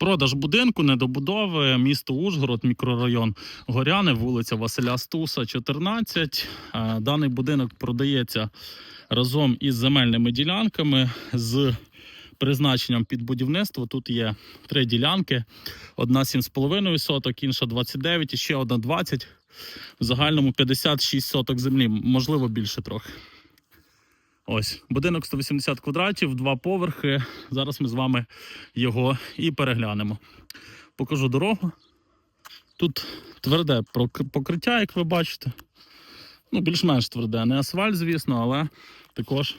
Продаж будинку, недобудови, місто Ужгород, мікрорайон Горяни, вулиця Василя Стуса, 14. Е, Даний будинок продається разом із земельними ділянками з призначенням під будівництво. Тут є три ділянки: одна 7,5 соток, інша 29 і ще одна 20. В загальному 56 соток землі, можливо, більше трохи. Ось будинок 180 квадратів, два поверхи. Зараз ми з вами його і переглянемо. Покажу дорогу. Тут тверде покриття, як ви бачите. Ну, більш-менш тверде. Не асфальт, звісно, але також,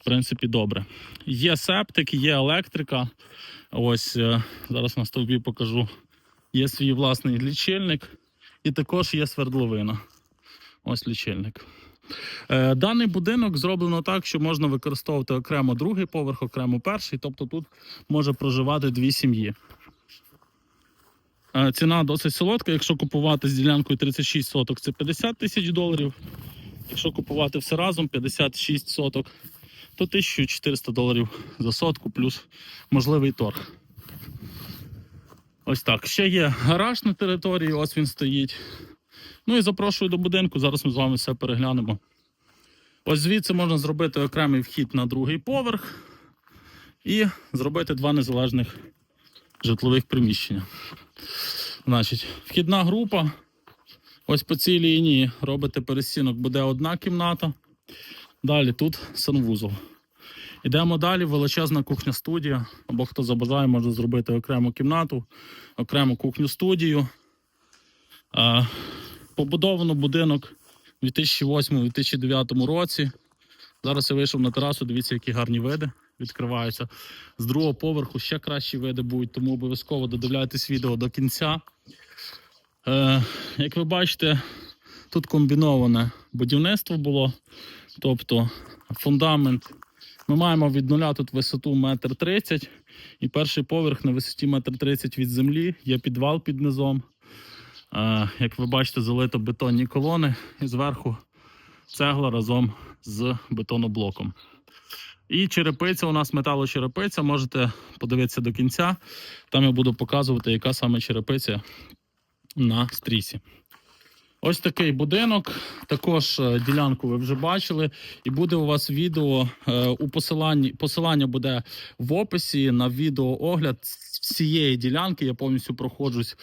в принципі, добре. Є септик, є електрика. Ось е, зараз на стовбі покажу. Є свій власний лічильник, і також є свердловина. Ось лічильник. Е, Даний будинок зроблено так, що можна використовувати окремо другий поверх, окремо перший, тобто тут може проживати дві сім'ї. Е, Ціна досить солодка. Якщо купувати з ділянкою 36 соток, це 50 тисяч доларів. Якщо купувати все разом 56 соток, то 1400 доларів за сотку, плюс можливий торг. Ось так. Ще є гараж на території, ось він стоїть. Ну і запрошую до будинку. Зараз ми з вами все переглянемо. Ось звідси можна зробити окремий вхід на другий поверх і зробити два незалежних житлових приміщення. Значить, вхідна група. Ось по цій лінії робите перестінок, буде одна кімната. Далі тут санвузол. Йдемо далі, величезна кухня студія. Або хто забажає, може зробити окрему кімнату, окрему кухню студію. А, Побудовано будинок у 2008-2009 році. Зараз я вийшов на терасу, дивіться, які гарні види відкриваються. З другого поверху ще кращі види будуть, тому обов'язково додивляйтесь відео до кінця. Е, як ви бачите, тут комбіноване будівництво було, тобто фундамент. Ми маємо від нуля тут висоту 1,30 м і перший поверх на висоті 1,30 м від землі, є підвал під низом. Е, Як ви бачите, залито бетонні колони і зверху цегла разом з бетоноблоком. І черепиця у нас металочерепиця. Можете подивитися до кінця. Там я буду показувати, яка саме черепиця на стрісі. Ось такий будинок. Також е, ділянку ви вже бачили. І буде у вас відео е, у посиланні. Посилання буде в описі на відеоогляд всієї ділянки. Я повністю проходжусь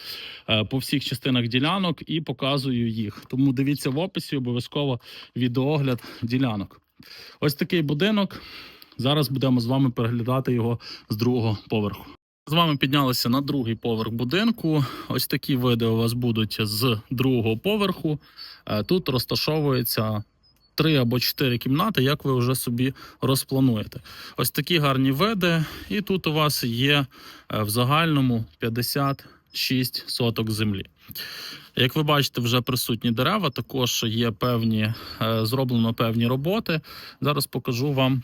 е, по всіх частинах ділянок і показую їх. Тому дивіться в описі обов'язково відеоогляд ділянок. Ось такий будинок. Зараз будемо з вами переглядати його з другого поверху. З вами піднялися на другий поверх будинку. Ось такі види у вас будуть з другого поверху. Е, Тут розташовується три або чотири кімнати, як ви вже собі розплануєте. Ось такі гарні види, і тут у вас є е, в загальному 56 соток землі. Як ви бачите, вже присутні дерева, також є певні, е, зроблено певні роботи. Зараз покажу вам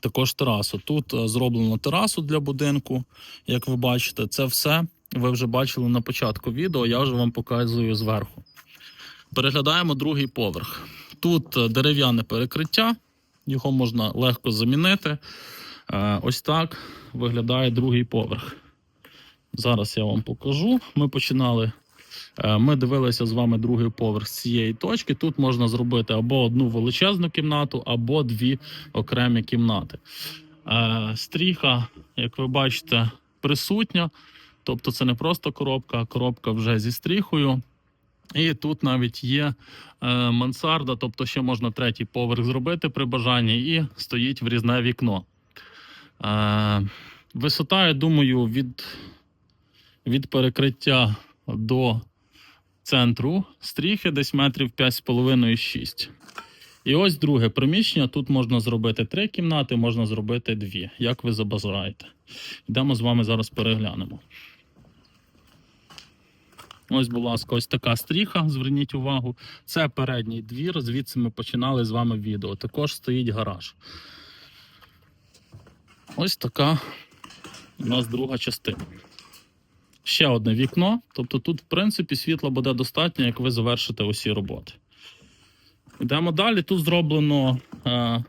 також терасу. Тут е, зроблено терасу для будинку. Як ви бачите, це все ви вже бачили на початку відео. Я вже вам показую зверху. Переглядаємо другий поверх. Тут е, дерев'яне перекриття, його можна легко замінити. Е, Ось так виглядає другий поверх. Зараз я вам покажу. Ми починали. Е, Ми дивилися з вами другий поверх з цієї точки. Тут можна зробити або одну величезну кімнату, або дві окремі кімнати. Е, Стріха, як ви бачите, присутня. Тобто це не просто коробка, а коробка вже зі стріхою. І тут навіть є е, мансарда, тобто ще можна третій поверх зробити при бажанні, і стоїть врізне вікно. Е, висота, я думаю, від, від перекриття до центру стріхи десь метрів 5,5-6. І ось друге приміщення. Тут можна зробити три кімнати, можна зробити дві, як ви забажаєте. Йдемо з вами зараз переглянемо. Ось, будь ласка, ось така стріха. Зверніть увагу. Це передній двір. Звідси ми починали з вами відео. Також стоїть гараж. Ось така у нас друга частина. Ще одне вікно. Тобто тут, в принципі, світла буде достатньо, як ви завершите усі роботи. Йдемо далі. Тут зроблено е,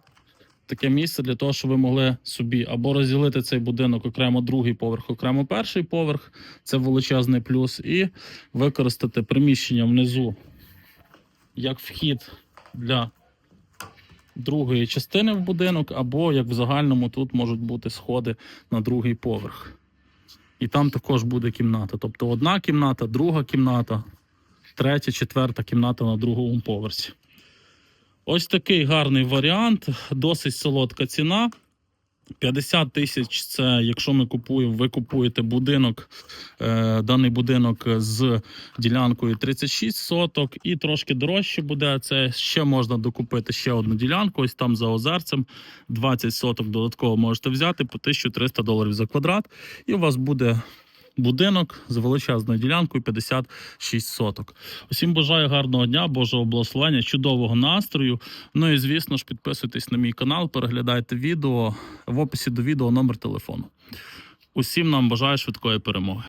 таке місце для того, щоб ви могли собі або розділити цей будинок окремо другий поверх, окремо перший поверх. Це величезний плюс, і використати приміщення внизу як вхід для другої частини в будинок, або як в загальному тут можуть бути сходи на другий поверх. І там також буде кімната. Тобто одна кімната, друга кімната, третя, четверта кімната на другому поверсі. Ось такий гарний варіант, досить солодка ціна. 50 тисяч це якщо ми купуємо, ви купуєте будинок, е, даний будинок з ділянкою 36 соток, і трошки дорожче буде. Це ще можна докупити ще одну ділянку. Ось там за озерцем 20 соток додатково можете взяти по 1300 доларів за квадрат, і у вас буде будинок з величезною ділянкою 56 соток. Усім бажаю гарного дня, Божого благословення, чудового настрою. Ну і звісно ж, підписуйтесь на мій канал, переглядайте відео в описі до відео номер телефону. Усім нам бажаю швидкої перемоги.